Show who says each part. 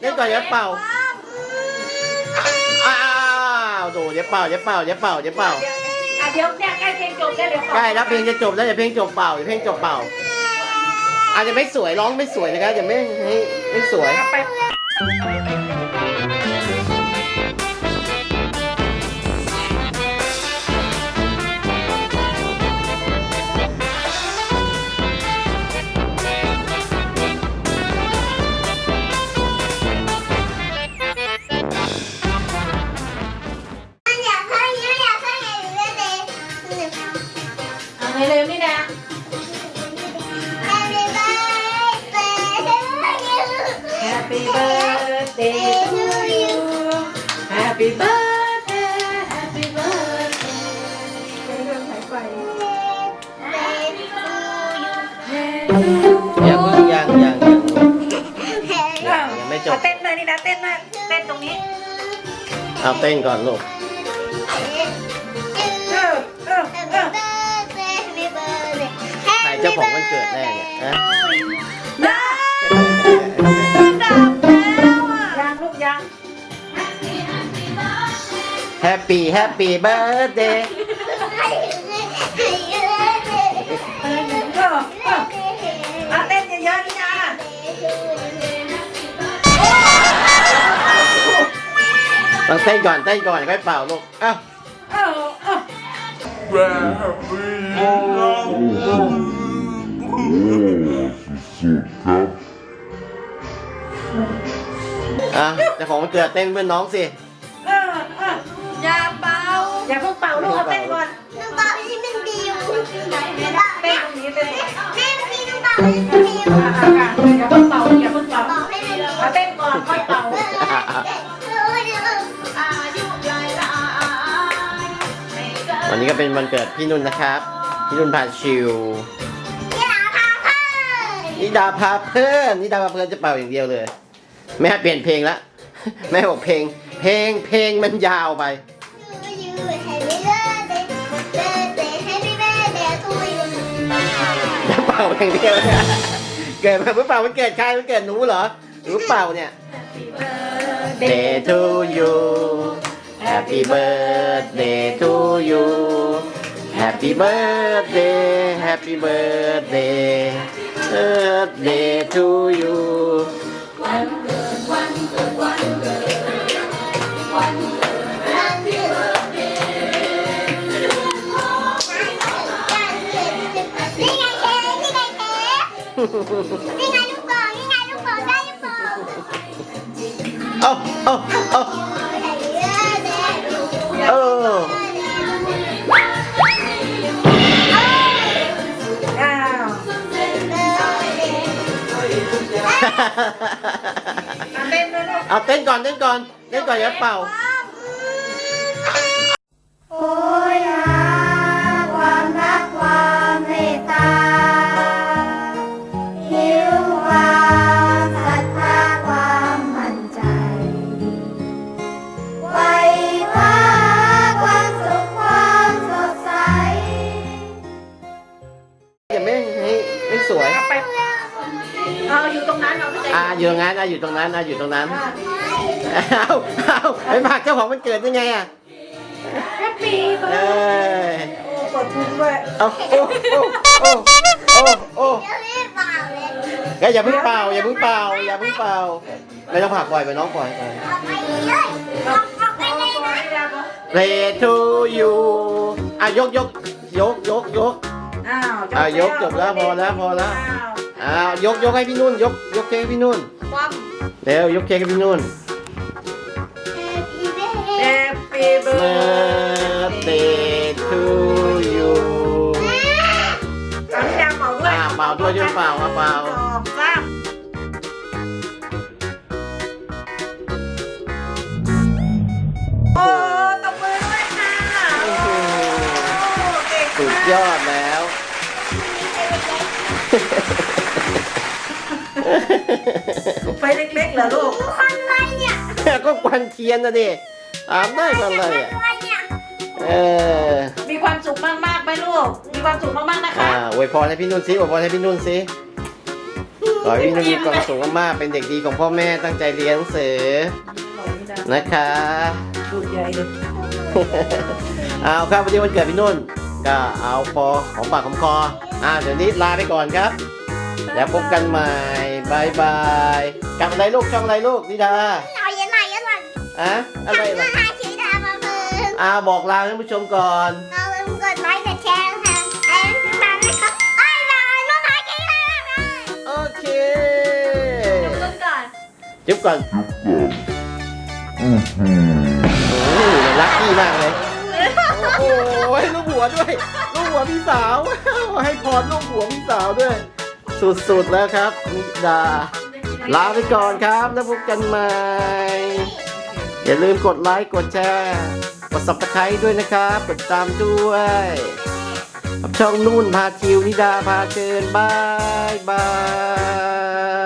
Speaker 1: เล่นก่อนเดี๋ยวเป่าอ้าวดูเดี๋ยวเป่าเดี๋ยวเป่าเดี๋ยวเป่าเดี๋ยวเป่า
Speaker 2: อะเดี๋ยวเนี่ยใกล้เพลงจบแล้วเดี๋ยว
Speaker 1: ใกล้แล้วเพลงจะจบแล้วเดี๋ยวเพลงจบเป่าเดี๋ยวเพลงจบเป่าอาจจะไม่สวยร้องไม่สวยนะครับอย่าไม่ให้ไม่สวย
Speaker 2: เอาไป
Speaker 3: เอา
Speaker 2: เร็วๆนี่นะ
Speaker 3: Happy birthday
Speaker 2: Happy birthday to you Happy birthday Happy birthday
Speaker 1: อย่าเพิ่งยังยังยังยังไม่จ
Speaker 2: เอา
Speaker 1: บ
Speaker 2: เต้นเลยนี่นะเต้นเลยเต้นตรงนี้
Speaker 1: เอาเต้นก่อนลูก
Speaker 2: เจ้า
Speaker 1: ของวันเกิดแน่เนี่ยนะ
Speaker 2: ได้ดับแล้วอะยังลูกยัง
Speaker 1: แฮปปี้แฮปปี้เบิร์ดเดย์
Speaker 2: เออเออเอาเต้นเยอะๆนี่นะ
Speaker 1: ต้องเต้นก่อนเต้นก่อนค่อยเป่าลูกอ้าว
Speaker 2: เออเออ
Speaker 1: อะเจ้าของวันเกิดเต้นเพื่อนน้องสิ
Speaker 2: เออเอออย่าเป่าอย่าเพิ่งเป่าลูกเอาเต้นก่อนเต้นตรงนี้เต้นตรงนี้อะอะอะอย่าเพิ่งเป่าอย่าเพิ่งเป่าเอาเต้นก่อนค่อยเป่า
Speaker 1: วันนี้ก็เป็นวันเกิดพี่นุ่นนะครับ พี่นุ่นพาชิว นิดาพาเพื่อนนิดาพาเพื่อนจะเป่าอย่างเดียวเลย แม่ให้เปลี่ยนเพลงละแม่บอกเพลง เพลงเพลงมันยาวไป จะเป่าอย่างเดียวเนี่ยเกิดมาเพื่อเป่าวันเกิดใครวันเกิดหนูเหรอหนูเป่าเนี่ย Day to you Happy birthday to you Happy birthday Happy birthday birthday to you
Speaker 3: นี่ไงเค้กนี่ไงเค้กนี่ไงลูกโป่งนี่ไงลูกโป่งได้ลูกโป่ง
Speaker 1: เอาเอาเอาเออ
Speaker 2: เอาเต้นด้วยลูก
Speaker 1: เอาเต้นก่อนเต้นก่อนเต้นก่อนอย่าเป่า
Speaker 3: อาไป
Speaker 2: ใจ
Speaker 1: อ่าอยู่ตรงนั้นอะอยู่ตรงนั้นอะอยู่ตรงนั้นเอาเอาไปผลักเจ้าของมันเกิดยังไงอะ
Speaker 2: แฮปปี้เบิ
Speaker 1: เอ
Speaker 2: ร์ด
Speaker 1: อ
Speaker 2: โอ้กดทุนด้วย
Speaker 1: เอาโอ้โอ้โอ้โอ้โอ้
Speaker 3: เดี๋ยวรีบเปล่าเลย
Speaker 1: ก็อย่าเพิ่งเป่าอย่าเพิ่งเป่าอย่าเพิ่งเป่าไม่ต้องผลักปล่อยไปน้องปล่อยไป
Speaker 3: เอาไปเลยเอาเอาไปเลยนะ
Speaker 1: Play to you อะยกยกยกยกยก
Speaker 2: อ้าว
Speaker 1: อะยกจบแล้วพอแล้วพอแล้ว
Speaker 2: อ้าว
Speaker 1: อ้าวยกยกให้พี่นุ่นยกยกเค้กให้พี่นุ่น
Speaker 2: คว่
Speaker 1: เร็วยกเค้กให้พี่นุ่นำ
Speaker 2: Happy
Speaker 1: Birthday to you
Speaker 2: เอาที่ดาวเป่าด้วย
Speaker 1: อ่าเป่าด้วยด้วยเป่าอะเป่า
Speaker 2: สองสามโอ้ตบมือด้วยค่ะ
Speaker 1: โอ้โห
Speaker 2: เก่ง
Speaker 1: สุด
Speaker 2: มาก
Speaker 1: ยอดแล้
Speaker 2: ไฟเล็กๆเหรอลูก
Speaker 3: คนอะไรเนี่ย
Speaker 1: ก็ควันเทียนนะดิถามได้กันเลยอะ
Speaker 3: อะไรเนี่ย
Speaker 1: เออ
Speaker 2: มีความสุขมากๆไหมลูก มีความสุขมากๆนะคะ
Speaker 1: อ่าอวยพรให้พี่นุ่นสิอวยพรให้พี่นุ่นสิขอให้พี่นุ่นมีความสุขมากๆเป็นเด็กดีของพ่อแม่ตั้งใจเรียนหนังสือนะคะ
Speaker 2: ลูกใหญ่เลย
Speaker 1: เอาครับวันนี้วันเกิดพี่นุ่นก็เอาพอของปากของคออ่าเดี๋ยวนี้ลาไปก่อนครับ แล้วพบกันใหม่ บายบายกลับอะไรลูกช่องอะไรลูกนิดา
Speaker 3: เอาเย็นหน่อยเย็นหน่อย
Speaker 1: อะอะไร
Speaker 3: มา
Speaker 1: ล่ะ
Speaker 3: หาชีดามาเพิ่ม
Speaker 1: อ่าบอกลาท่านผู้ชมก่อน
Speaker 3: เอาลืมกดไลค์กดแชร์ค่ะไอ้ตังนะครับไอ้ยายมาหาชีดาค่ะ
Speaker 1: โอเค
Speaker 2: ต้นก่อน
Speaker 1: จุ๊บก่อนโอ้โหรักกี้มากเลยโอ้โหให้ลูกหัวด้วยลูกหัวพี่สาวให้พรลูกหัวพี่สาวด้วย สุดๆแล้วครับนิดา ลาไปก่อนครับแล้วพบกันใหม่ อย่าลืมกดไลค์กดแชร์กด subscribe ด้วยนะครับ กดติดตามด้วยกับช่องนุ่นพาชิวนิดาพาเชิญบายบาย